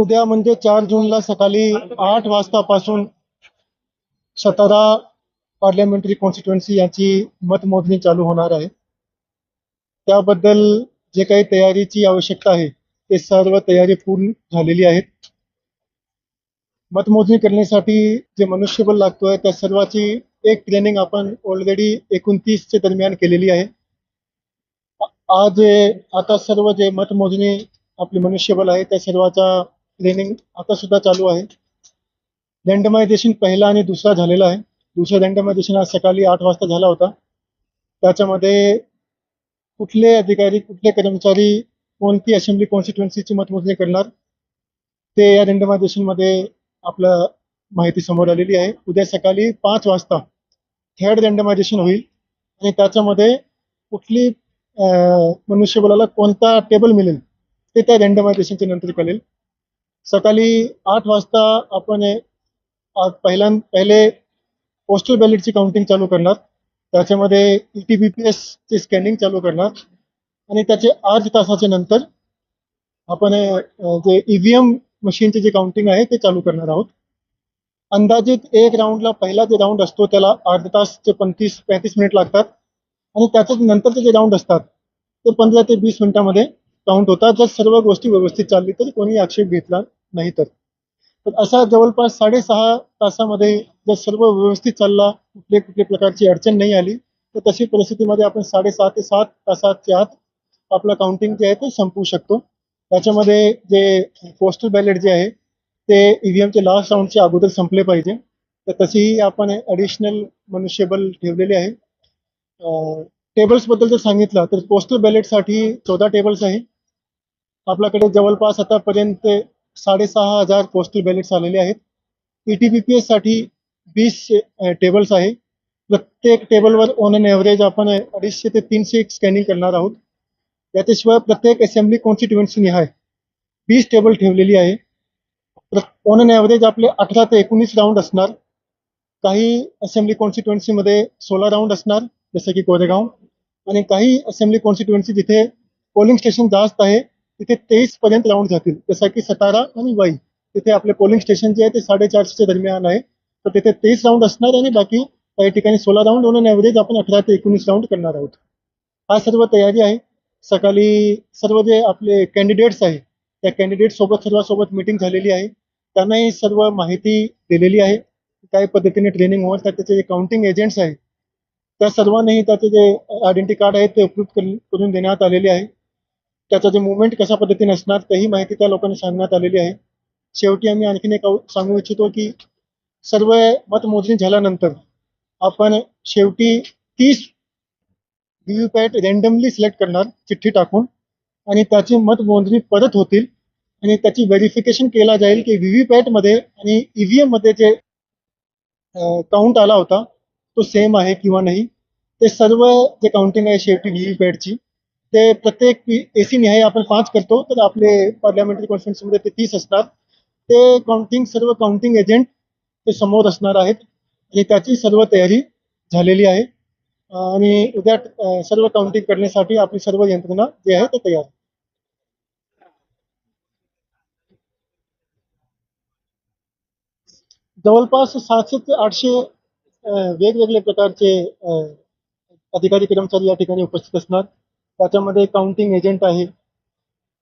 उद्या म्हणजे चार जूनला सकाळी आठ वाजतापासून सतारा पार्लमेंटरी कॉन्स्टिट्युएन्सी यांची मतमोजणी चालू होणार आहे. त्याबद्दल जे काही तयारीची आवश्यकता आहे ते सर्व तयारी पूर्ण झालेली आहेत. मतमोजणी करण्यासाठी जे मनुष्यबळ लागतोय त्या सर्वाची एक ट्रेनिंग आपण ऑलरेडी एकोणतीसच्या दरम्यान केलेली आहे. आज आता सर्व जे मतमोजणी आपले मनुष्यबळ आहे त्या सर्वाचा ट्रेनिंग आता सुद्धा चालू आहे. रँडमायझेशन पहिला आणि दुसरा झालेला आहे. दुसरा रँडमायझेशन आज सकाळी आठ वाजता झाला होता. त्याच्यामध्ये कुठले अधिकारी कुठले कर्मचारी कोणती असेंब्ली कॉन्स्टिट्युएन्सीची मतमोजणी करणार ते या randomization आपलं माहिती समोर आलेली आहे. उद्या सकाळी पाच वाजता थर्ड रँडमायझेशन होईल. आणि त्याच्यामध्ये कुठली मनुष्यबळाला कोणता टेबल मिळेल ते त्या रँडमायझेशनच्या नंतर कळेल. सकाळी आठ वाजता आपण आज पहिल्या पहिले पोस्टल बॅलेटची काउंटिंग चालू करणार. त्याच्यामध्ये ई टी बी पी एसची स्कॅनिंग चालू करणार. आणि त्याचे आठ तासाच्या नंतर आपण जे ईव्हीएम मशीनचे जे काउंटिंग आहे ते चालू करणार आहोत. अंदाजित एक राऊंडला पहिला जे राऊंड असतो त्याला अर्ध तासचे पंतीस पैंतीस मिनिट लागतात. आणि त्याच्या नंतरचे जे राऊंड असतात ते पंधरा ते वीस मिनिटामध्ये काउंट होता. जर सर्व गोष्टी व्यवस्थित चालली तर कोणी आक्षेप घेतला नाही तर. तर असा जवळपास साडेसहा तासामध्ये जर सर्व व्यवस्थित चालला कुठले कुठले प्रकारची अडचण नाही आली तर तशी परिस्थितीमध्ये आपण साडेसहा ते सात तासाच्या आत आपलं काउंटिंग जे आहे ते संपवू शकतो. त्याच्यामध्ये जे पोस्टल बॅलेट जे आहे ते ईव्हीएमचे लास्ट राऊंडच्या अगोदर संपले पाहिजे. तर तशीही आपण ॲडिशनल मनुष्यबल ठेवलेले आहे. टेबल्सबद्दल जर सांगितलं तर पोस्टल बॅलेटसाठी चौदा टेबल्स आहे. आपल्याकडे जवळपास आतापर्यंत साडेसहा हजार पोस्टल बॅलेट्स आलेले आहेत. ई टी वीस टेबल्स आहे. प्रत्येक टेबलवर ऑन अन ॲव्हरेज आपण अडीचशे ते तीनशे स्कॅनिंग करणार आहोत. याच्याशिवाय प्रत्येक असेंब्ली कॉन्स्टिट्युएन्सी निहाय वीस टेबल ठेवलेली आहे. ऑन अन ॲव्हरेज आपले अठरा ते एकोणीस राऊंड असणार. काही असेंब्ली कॉन्स्टिट्युएन्सीमध्ये सोळा राऊंड असणार जसं की कोरेगाव. आणि काही असेंब्ली कॉन्स्टिट्युएन्सी जिथे पोलिंग स्टेशन जास्त आहे तिथे तेवीस पर्यंत राऊंड जातील. जसं की सतारा आणि वाई. तिथे आपले पोलिंग स्टेशन जे आहे ते साडेचारशेच्या दरम्यान आहे. तर तिथे तेवीस राऊंड असणार आणि बाकी काही ठिकाणी सोळा राऊंड होऊन ॲव्हरेज आपण अठरा ते एकोणीस राऊंड करणार आहोत. हा सर्व तयारी आहे. सकाळी सर्व जे आपले कॅन्डिडेट्स आहे त्या कॅन्डिडेट सोबत सर्वांसोबत मीटिंग झालेली आहे. त्यांनाही सर्व माहिती दिलेली आहे. काय पद्धतीने ट्रेनिंग होणार त्याचे जे काउंटिंग एजंट्स आहेत त्या सर्वांनाही त्याचे जे आयडेंटिटी कार्ड आहे ते उपलब्ध करून देण्यात आलेले आहे. त्याचं जे मुवमेंट कशा पद्धतीने असणार तेही माहिती त्या लोकांना सांगण्यात आलेली आहे. शेवटी आम्ही आणखीन एक सांगू इच्छितो की सर्व मतमोजणी झाल्यानंतर आपण शेवटी तीस व्हीव्हीपॅट रँडमली सिलेक्ट करणार चिठ्ठी टाकून. आणि त्याची मतमोजणी परत होतील. आणि त्याची व्हेरिफिकेशन केला जाईल की व्हीव्हीपॅटमध्ये आणि ईव्हीएममध्ये जे काउंट आला होता तो सेम आहे किंवा नाही ते सर्व जे काउंटिंग आहे शेवटी व्हीव्हीपॅटची ते प्रत्येक एसी निहाय आपण पाच करतो तर आपले पार्लमेंटरी कॉन्स्टिट्युन्सीमध्ये ते तीस असतात. ते काउंटिंग सर्व काउंटिंग एजंट ते समोर असणार आहेत. आणि त्याची सर्व तयारी झालेली आहे. आणि उद्या सर्व काउंटिंग करण्यासाठी आपली सर्व यंत्रणा जे आहे ते तयार आहे. जवळपास सातशे ते आठशे वेगवेगळ्या प्रकारचे अधिकारी कर्मचारी या ठिकाणी उपस्थित असणार. त्याच्यामध्ये काउंटिंग एजंट आहे.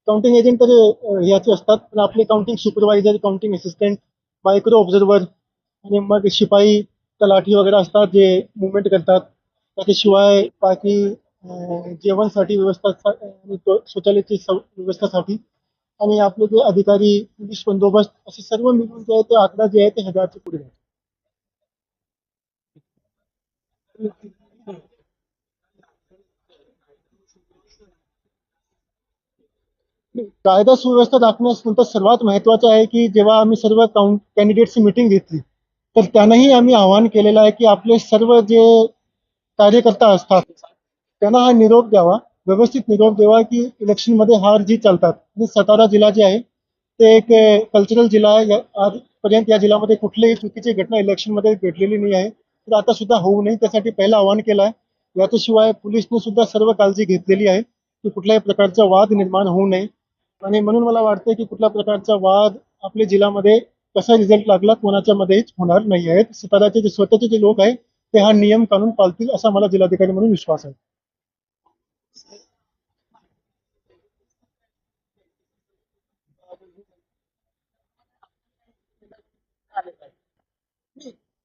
काउंटिंग एजंट तर याचे असतात पण आपले counting supervisor counting assistant micro observer आणि मग शिपाई तलाठी वगैरे असतात जे मुवमेंट करतात. त्याच्याशिवाय बाकी जेवणसाठी व्यवस्था शौचालयाची व्यवस्थासाठी आणि आपले जे अधिकारी पोलीस बंदोबस्त असे सर्व मिळून जे आहे ते आकडा जे आहे ते हजारच्या पुढे कायदा सुव्यवस्था राखण्यास सर्वात महत्वाचं आहे की जेव्हा आम्ही सर्व काउंट कॅन्डिडेटची मिटिंग घेतली तर त्यांनाही आम्ही आवाहन केलेलं आहे की आपले सर्व जे कार्यकर्ता असतात त्यांना हा निरोप द्यावा व्यवस्थित निरोप द्यावा की इलेक्शनमध्ये हार जी चालतात. आणि सातारा जिल्हा जे आहे ते एक कल्चरल जिल्हा आहे. आजपर्यंत या जिल्ह्यामध्ये कुठलीही चुकीची घटना इलेक्शनमध्ये घडलेली नाही आहे. तर आता सुद्धा होऊ नये त्यासाठी पहिलं आवाहन केलं आहे. याच्याशिवाय पोलिसने सुद्धा सर्व काळजी घेतलेली आहे की कुठल्याही प्रकारचा वाद निर्माण होऊ नये. आणि म्हणून मला वाटतं की कुठल्या प्रकारचा वाद आपल्या जिल्ह्यामध्ये कसा रिझल्ट लागला कोणाच्या मध्येच होणार नाही आहेत स्वतःचे जे स्वतःचे जे लोक आहेत ते हा नियम कानून पाळतील असा मला जिल्हाधिकारी म्हणून विश्वास आहे.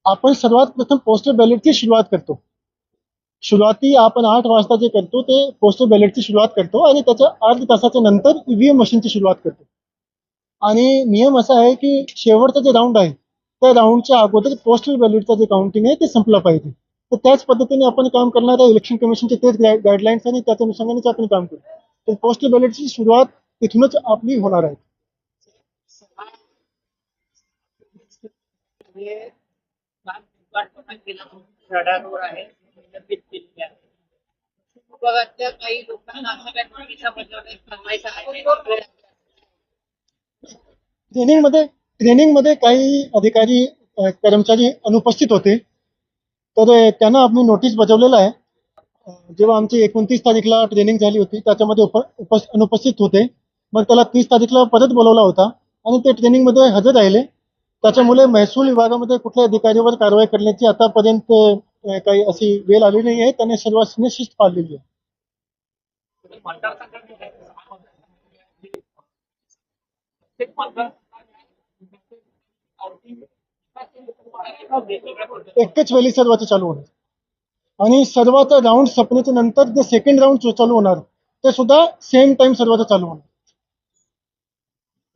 आपण सर्वात प्रथम पोस्टल बॅलेटची सुरुवात करतो. सुरुवाती आपण आठ वाजता जे करतो ते पोस्टल बॅलेटची सुरुवात करतो आणि त्याच्या अर्ध तासाच्या नंतर ईव्हीएम मशीनची सुरुवात करतो. आणि नियम असा आहे की शेवटचा जे राऊंड आहे त्या राऊंडच्या अगोदर पोस्टल बॅलेटचा जे काउंटिंग आहे ते संपलं पाहिजे. तर त्याच पद्धतीने आपण काम करणार आहे इलेक्शन कमिशनचे तेच गाईडलाईन्स आणि त्याच्या अनुषंगानेच आपण काम करू तर पोस्टल बॅलेटची सुरुवात तिथूनच आपली होणार आहे. आहे. विभागातल्या काही लोकांना काही आहे ट्रेनिंगमध्ये ट्रेनिंगमध्ये काही अधिकारी कर्मचारी अनुपस्थित होते. तर त्यांना आम्ही नोटीस बजावलेलं आहे. जेव्हा आमची एकोणतीस तारीखला ट्रेनिंग झाली होती त्याच्यामध्ये उप अनुपस्थित होते. मग त्याला तीस तारीखला परत बोलवला होता आणि ते ट्रेनिंगमध्ये हजर राहिले. त्याच्यामुळे महसूल विभागामध्ये कुठल्या अधिकारीवर कारवाई करण्याची आतापर्यंत काही अशी वेळ आली नाही आहे. त्याने सर्वांनी शिस्त पाळलेली आहे. एकच वेळी सर्वाचं चालू होणार. आणि सर्वाचा राऊंड संपण्याच्या नंतर जे सेकंड राऊंड चालू होणार ते सुद्धा सेम टाइम सर्वांचं चालू होणार.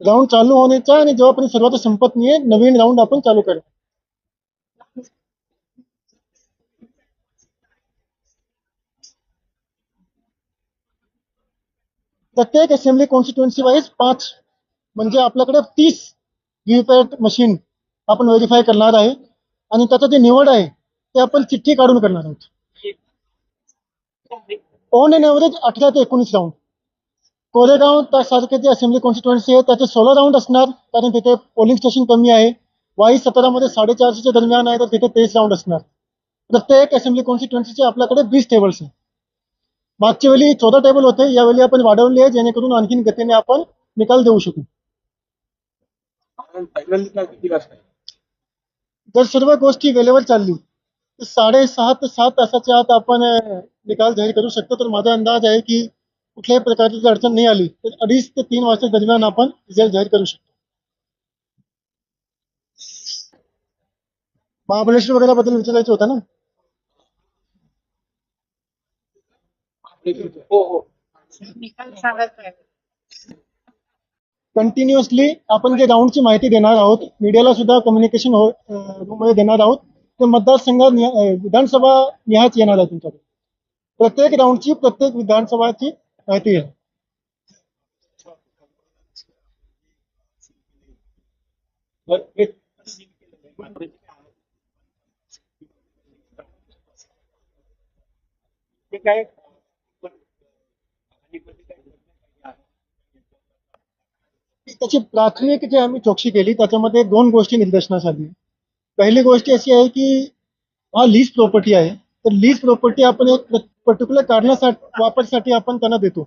राऊंड चालू होण्याचा आणि जेव्हा आपण सर्वात संपत नाहीये नवीन राऊंड आपण चालू करू प्रत्येक असेंब्ली कॉन्स्टिट्युएन्सी वाईज पाच म्हणजे आपल्याकडे तीस व्हीपॅट मशीन आपण व्हेरीफाय करणार आहे. आणि त्याचं जे निवड आहे ते आपण चिठ्ठी काढून करणार आहोत. ऑन एन एव्हरेज अठरा ते एकोणीस राऊंड कोरेगाव त्यासारखे जे असेंब्ली कॉन्स्टिट्युएन्सी आहे त्याचे सोळा राऊंड असणार. कारण तिथे पोलिंग स्टेशन कमी आहे. वाई सतरामध्ये साडेचारशेच्या दरम्यान आहे तर तिथे तेवीस राऊंड असणार. प्रत्येक असेंब्ली कॉन्स्टिट्युएन्सीचे आपल्याकडे वीस टेबल्स आहेत मागच्या वेळी चौदा टेबल होते यावेळी आपण वाढवले आहे जेणेकरून आणखीन गतीने आपण निकाल देऊ शकू. वाजता जर सर्व गोष्टी वेळेवर चालली. तर साडेसहा ते सात तासाच्या आत आपण निकाल जाहीर करू शकतो. तर माझा अंदाज आहे की कुठल्याही प्रकारची जर अडचण नाही आली तर अडीच ते तीन वाजता दरम्यान आपण रिझल्ट जाहीर करू शकतो. महाबळेश्वर वगैरे बद्दल विचारायचं होतं ना? हो हो. निकाल आहे कंटिन्युअसली आपण जे राऊंडची माहिती देणार आहोत मीडियाला सुद्धा कम्युनिकेशन रूममध्ये देणार आहोत ते मतदारसंघ निहा- अं, विधानसभा निहाच येणार आहे तुमच्याकडे. प्रत्येक राऊंडची प्रत्येक विधानसभाची माहिती आहे हे- ते काय त्याची प्राथमिक जे आम्ही चौकशी केली त्याच्यामध्ये दोन गोष्टी निदर्शनास आली पहिली गोष्ट अशी आहे की हा लीज प्रॉपर्टी आहे. तर लीज प्रॉपर्टी आपण एक पर्टिक्युलर कारणासाठी वापरसाठी आपण त्यांना देतो.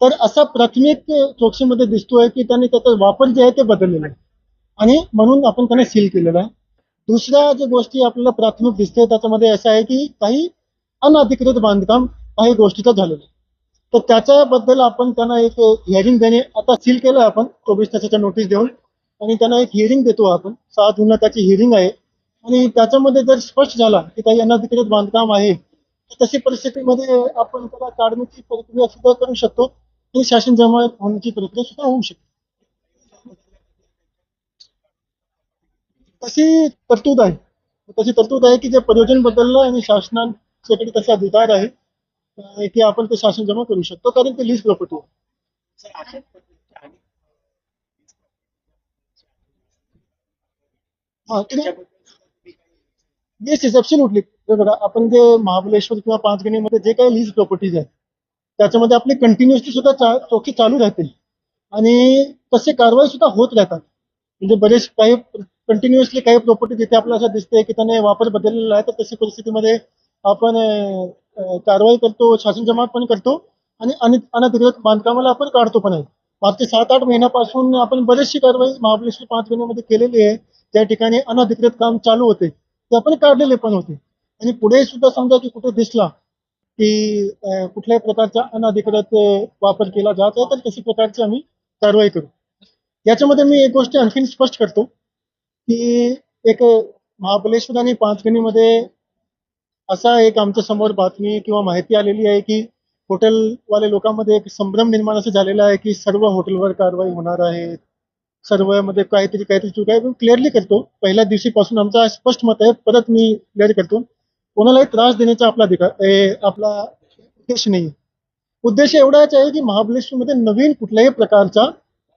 तर असा प्राथमिक चौकशीमध्ये दिसतोय की त्यांनी त्याचा वापर जे आहे ते बदललेला आहे. आणि म्हणून आपण त्यांना सील केलेलं आहे. दुसऱ्या ज्या गोष्टी आपल्याला प्राथमिक दिसते त्याच्यामध्ये असं आहे की काही अनधिकृत बांधकाम काही गोष्टीचं झालेलं आहे. तर त्याच्याबद्दल आपण त्यांना एक हिअरिंग देणे आता सील केलं आपण चोवीस तासाच्या नोटीस देऊन. आणि त्यांना एक हिअरिंग देतो आपण. सहा जूनला त्याची हिअरिंग आहे. आणि त्याच्यामध्ये जर स्पष्ट झाला की काही अनधिकृत बांधकाम आहे तर तशी परिस्थितीमध्ये आपण त्याला काढण्याची प्रक्रिया सुद्धा करू शकतो. आणि शासन जमा होण्याची प्रक्रिया सुद्धा होऊ शकते. तशी तरतूद आहे. तशी तरतूद आहे की जे प्रयोजन बदललं आणि शासनाकडे तसे अधिकार आहे अं, आपण ते शासन जमा करू शकतो कारण ते लीज प्रॉपर्टी आहे. येस येस ॲब्सोल्युटली बघा आपण जे महाबळेश्वर किंवा पाचगणीमध्ये जे काही लीज प्रॉपर्टीज आहेत त्याच्यामध्ये आपली कंटिन्युअसली सुद्धा चा चौकी चालू राहतील. आणि तसे कारवाई सुद्धा होत राहतात. म्हणजे बरेच काही कंटिन्युअसली काही प्रॉपर्टी जिथे आपल्याला असं दिसते की त्याने वापर बदललेला आहे तर तशी परिस्थितीमध्ये आपण कारवाई करतो शासन जमा पण करतो आणि अनधिकृत बांधकामाला आपण काढतो पण आहे. मागच्या सात आठ महिन्यापासून आपण बरेचशी कारवाई महाबळेश्वर पाच महिन्यामध्ये केलेली आहे. त्या ठिकाणी अनधिकृत काम चालू होते. ते आपण काढलेले पण होते. आणि पुढे सुद्धा समजा की कुठे दिसला की कुठल्याही प्रकारचा अनधिकृत वापर केला जात आहे तर तशी प्रकारची आम्ही कारवाई करू. याच्यामध्ये मी एक गोष्ट आणखीन स्पष्ट करतो की एक महाबळेश्वर आणि पाचगणीमध्ये असा एक आमच्यासमोर बातमी किंवा माहिती आलेली आहे की हॉटेलवाले लोकांमध्ये एक संभ्रम निर्माण असं झालेला आहे की सर्व हॉटेलवर कारवाई होणार आहे. सर्वमध्ये काहीतरी काहीतरी चूक आहे. क्लिअरली करतो. पहिल्या दिवशीपासून आमचा स्पष्ट मत आहे. परत मी क्लिअर करतो. कोणालाही त्रास देण्याचा आपला अधिकार आपला उद्देश नाही. उद्देश एवढाच आहे की महाबळेश्वरमध्ये नवीन कुठल्याही प्रकारचा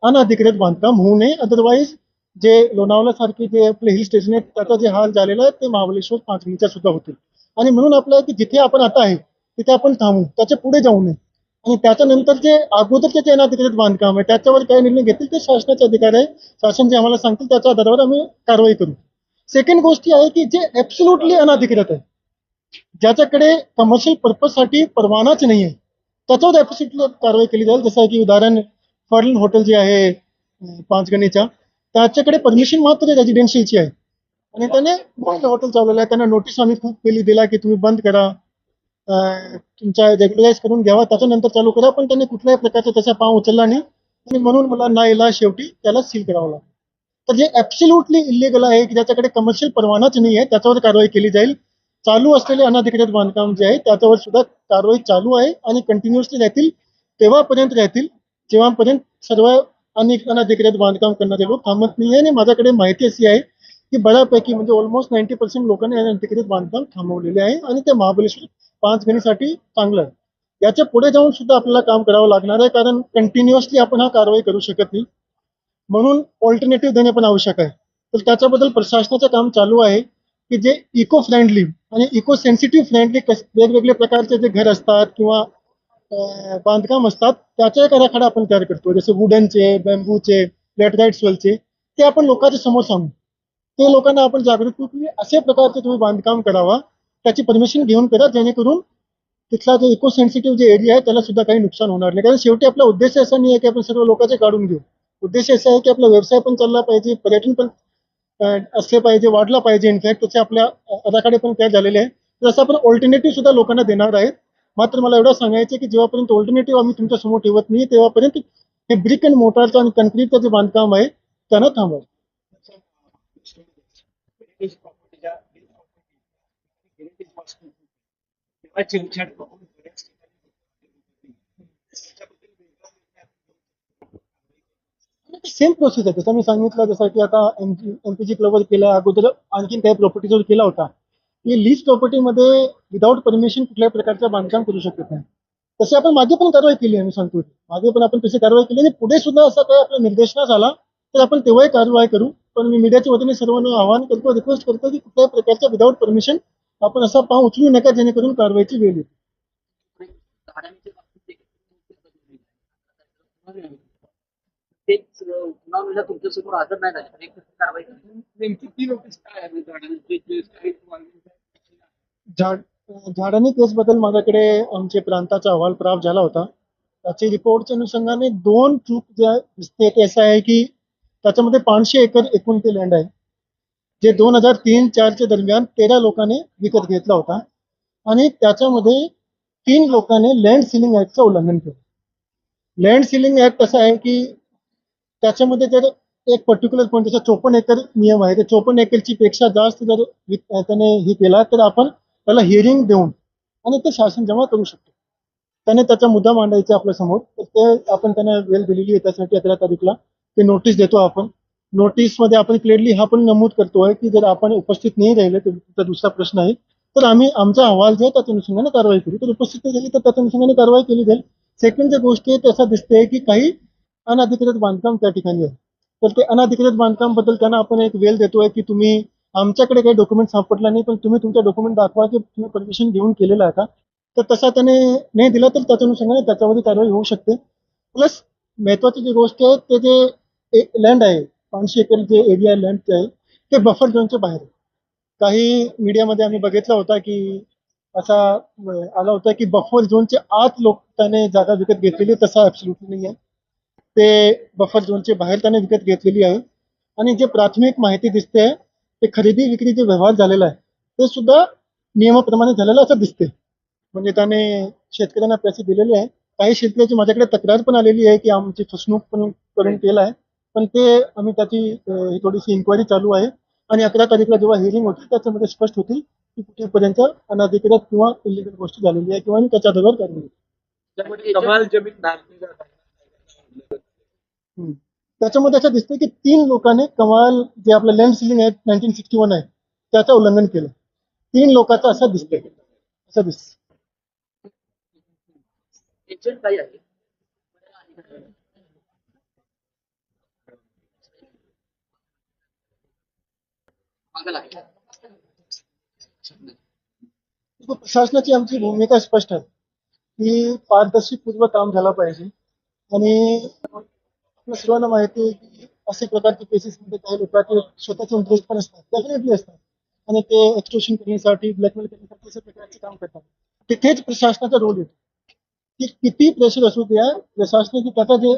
अनधिकृत बांधकाम होऊ नये. अदरवाईज जे लोणावळा सारखे जे आपले हिल स्टेशन आहेत त्याचा जे हाल झालेला आहे ते महाबळेश्वर पाचगणीच्या सुद्धा होतील. आणि म्हणून आपलं की जिथे आपण आता आहे तिथे आपण थांबू त्याच्या पुढे जाऊ नये. आणि त्याच्यानंतर जे अगोदरचे जे अनधिकृत बांधकाम आहे. त्याच्यावर काय निर्णय घेतील ते शासनाचे अधिकार आहे. शासन जे आम्हाला सांगतील त्याच्या आधारावर आम्ही कारवाई करू. सेकंड गोष्टी आहे की जे ऍब्सोल्युटली अनाधिकृत आहे. ज्याच्याकडे कमर्शियल पर्पजसाठी परवानाच नाही आहे त्याच्यावर ऍब्सोल्युटली कारवाई केली जाईल. जसं की उदाहरण फॉरेन हॉटेल जे आहे पाचगणीच्या त्याच्याकडे परमिशन मात्र रेजिडेन्शियलची आहे. आणि त्याने हॉटेल चालवलं. आहे त्यांना नोटीस आम्ही खूप केली दिला की तुम्ही बंद करा. तुमच्या रेग्युलराईज करून घ्यावा. त्याच्यानंतर चालू करा. पण त्यांनी कुठल्याही प्रकारचा त्याचा पाव उचलला नाही. आणि म्हणून मला ना इला शेवटी त्याला सील करावं लागलं. तर जे ऍब्सोल्युटली इलिगल आहे की ज्याच्याकडे कमर्शियल परवानाच नाही आहे त्याच्यावर कारवाई केली जाईल. चालू असलेले अनधिकृत बांधकाम जे आहे त्याच्यावर सुद्धा कारवाई चालू आहे आणि कंटिन्युअसली राहतील तेव्हापर्यंत राहतील जेव्हापर्यंत सर्व अनेक अनधिकृत बांधकाम करणारे लोक थांबत नाही आहे आणि माझ्याकडे माहिती अशी आहे की बऱ्यापैकी म्हणजे ऑलमोस्ट नाईन्टी पर्सेंट लोकांनी अंत्यक्रियेत बांधकाम थांबवलेले आहे आणि ते महाबळेश्वर पाच घेण्यासाठी चांगलं आहे. याच्यापुढे जाऊन सुद्धा आपल्याला काम करावं लागणार आहे कारण कंटिन्युअसली आपण हा कारवाई करू शकत नाही. म्हणून ऑल्टरनेटिव्ह देणे पण आवश्यक आहे. तर त्याच्याबद्दल प्रशासनाचं काम चालू आहे की जे इको फ्रेंडली आणि इको सेन्सिटिव्ह फ्रेंडली वेगवेगळे प्रकारचे जे घर असतात किंवा बांधकाम असतात त्याचा एक आराखडा आपण तयार करतो. जसे वुडनचे बॅम्बूचे लॅटराईट सोलचे ते आपण लोकांच्या समोर सांगू. ते लोकांना आपण जागृत करू की असे प्रकारचे तुम्ही बांधकाम करावा त्याची परमिशन घेऊन करा जेणेकरून तिथला जो इको सेन्सिटिव्ह जे एरिया आहे त्याला सुद्धा काही नुकसान होणार नाही. कारण शेवटी आपला उद्देश असा नाही आहे की आपण सर्व लोकांचे काढून घेऊ. उद्देश असा आहे की आपला व्यवसाय पण चालला पाहिजे पर्यटन पण असले पाहिजे वाढला पाहिजे. इनफॅक्ट त्याचे आपल्या अदाकडे पण तयार झालेले आहे जसं आपण ऑल्टरनेटिव्ह सुद्धा लोकांना देणार आहेत. मात्र मला एवढं सांगायचं आहे की जेव्हापर्यंत ऑल्टरनेटिव्ह आम्ही तुमच्यासमोर ठेवत नाही तेव्हापर्यंत हे ब्रिक अँड मोटारचं आणि कन्क्रीटचं जे बांधकाम आहे त्यांना थांबवा. हेरिटेज प्रॉपर्टीच्या हेरिटेज तेव्हा बऱ्याच ठिकाणी सेम प्रोसेस आहे. जसं मी सांगितलं जसं की आता एमपीजी क्लबवर केलं अगोदर आणखीन काही प्रॉपर्टीजवर केला होता. की लीज प्रॉपर्टीमध्ये विदाऊट परमिशन कुठल्याही प्रकारचं बांधकाम करू शकत नाही. तसे आपण मागे पण कारवाई केली आहे मी सांगतो मागे पण आपण तशी कारवाई केली आणि पुढे सुद्धा असा काही आपला निर्देशना आला तर आपण तेव्हाही कारवाई करू. पण मी मीडियाच्या वतीने सर्वांना आवाहन करतो रिक्वेस्ट करतो की कुठल्याही प्रकारच्या विदाऊट परमिशन आपण असा पाव उचलू नका जेणेकरून कारवाईची वेळ येईल. झाडांनी केसबद्दल माझ्याकडे आमचे प्रांताचा अहवाल प्राप्त झाला होता. त्याचे रिपोर्टच्या अनुषंगाने दोन चूक ज्या दिसते ते असं आहे की त्याच्यामध्ये पाचशे एकर एकूण ते लँड आहे. जे दोन हजार तीन चारच्या दरम्यान तेरा लोकांनी विकत घेतला होता. आणि त्याच्यामध्ये तीन लोकांनी लँड सिलिंग ऍक्टचं उल्लंघन केलं. लँड सिलिंग ऍक्ट असं आहे की त्याच्यामध्ये जर एक पर्टिक्युलर पॉईंट जसं चोपन्न एकर नियम आहे तर चोपन्न एकरची पेक्षा जास्त जर त्याने हे केला तर आपण त्याला हिअरिंग देऊन आणि ते शासन जमा करू शकतो. त्याने त्याचा मुद्दा मांडायचा आपल्यासमोर तर ते आपण त्यांना वेळ दिलेली आहे त्यासाठी अकरा तारीखला. ते नोटीस देतो आपण. नोटीसमध्ये आपण क्लिअरली हा पण नमूद करतोय की जर आपण उपस्थित नाही राहिले तर दुसरा प्रश्न आहे. तर आम्ही आमचा अहवाल जे आहे त्याच्या अनुषंगाने कारवाई करू. तर उपस्थित नाही झाली तर त्याच्या अनुषंगाने कारवाई केली जाईल. सेकंड जे गोष्ट आहे त्याचा दिसते की काही अनधिकृत बांधकाम त्या ठिकाणी आहे. तर ते अनधिकृत बांधकामबद्दल त्यांना आपण एक वेळ देतोय की तुम्ही आमच्याकडे काही डॉक्युमेंट सापडला नाही पण तुम्ही तुमचा डॉक्युमेंट दाखवा की तुम्ही परमिशन घेऊन केलेलं आहे का? तर तसा त्याने नाही दिला तर त्याच्या अनुषंगाने त्याच्यामध्ये कारवाई होऊ शकते. प्लस महत्वाची जी गोष्ट आहे ते जे लँड आहे. पाचशे एकर जे एरिया लँडचे आहे. ते बफर झोनच्या बाहेर काही मीडियामध्ये आम्ही बघितला होता की असा आला होता की बफर झोनच्या आत लोक त्याने जागा विकत घेतलेली तसा ऍब्सोल्युटली नाही आहे. ते बफर झोनच्या बाहेर त्याने विकत घेतलेली आहे. आणि जे प्राथमिक माहिती दिसते ते खरेदी विक्री जे व्यवहार झालेला आहे ते सुद्धा नियमाप्रमाणे झालेलं असं दिसते. म्हणजे त्याने शेतकऱ्यांना पैसे दिलेले आहे. काही शेतकऱ्याची माझ्याकडे तक्रार पण आलेली आहे की आमची फसवणूक पण करून केलं आहे. पण ते आम्ही त्याची अं, थोडीशी इन्क्वायरी चालू आहे. आणि अकरा तारीखला जेव्हा हिअरिंग होती त्याच्यामध्ये स्पष्ट होतील की कुठेपर्यंत अनधिकृत किंवा इलिगल गोष्ट झालेली आहे किंवा त्याच्या आधारावर कारवाई होईल. त्यामध्ये कमाल जमीन नापली जात आहे. हम्म. त्याच्यामध्ये असं दिसतं की तीन लोकांनी कमाल जे आपलं लँड सिलिंग आहे नाईन्टीन सिक्स्टी वन आहे त्याचं उल्लंघन केलं. तीन लोकांचं असं दिसतंय. असं दिसतं एजंट काही आहे मागं लागेल. हो, प्रशासनाची आमची भूमिका स्पष्ट आहे. की पारदर्शी पूर्व काम झालं पाहिजे. आणि आपल्या सर्वांना माहिती आहे की असे प्रकारचे केसेस मध्ये काही लोकांचे स्वतःचे इंटरेस्ट पण असतात डेफिनेटली असतात. आणि ते एक्सटोशन करण्यासाठी ब्लॅकमेल करण्यासाठी अशा प्रकारचे काम करतात. तिथेच प्रशासनाचा रोल येतो. की किती प्रेशर असू द्या प्रशासनाची त्याचा जे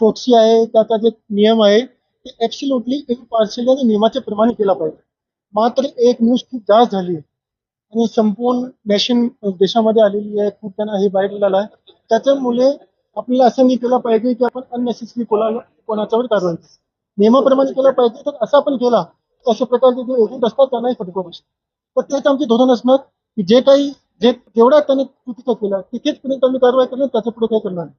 फोक्सी आहे त्याचा जे नियम आहे ते ऍब्सोल्युटली इम्पार्शियल आणि नियमाच्या प्रमाणे केला पाहिजे. मात्र एक न्यूज खूप जास्त झाली आणि संपूर्ण नॅशन देशामध्ये आलेली आहे खूप त्यांना हे बाहेर आलेलं आहे. त्याच्यामुळे आपल्याला असं नाही केलं पाहिजे की आपण अननेसेसरी कोणाला कोणाच्यावर कारवाई नियमाप्रमाणे केलं पाहिजे तर असं आपण केला तर अशा प्रकारचे जे एजंट असतात त्यांनाही फटको बसतो तर तेच आमचे धोरण असणार की जे काही जे जेवढा त्याने चुकीचं केलं तिथेच पर्यंत आम्ही कारवाई करणार त्याच्या पुढे काही करणार नाही.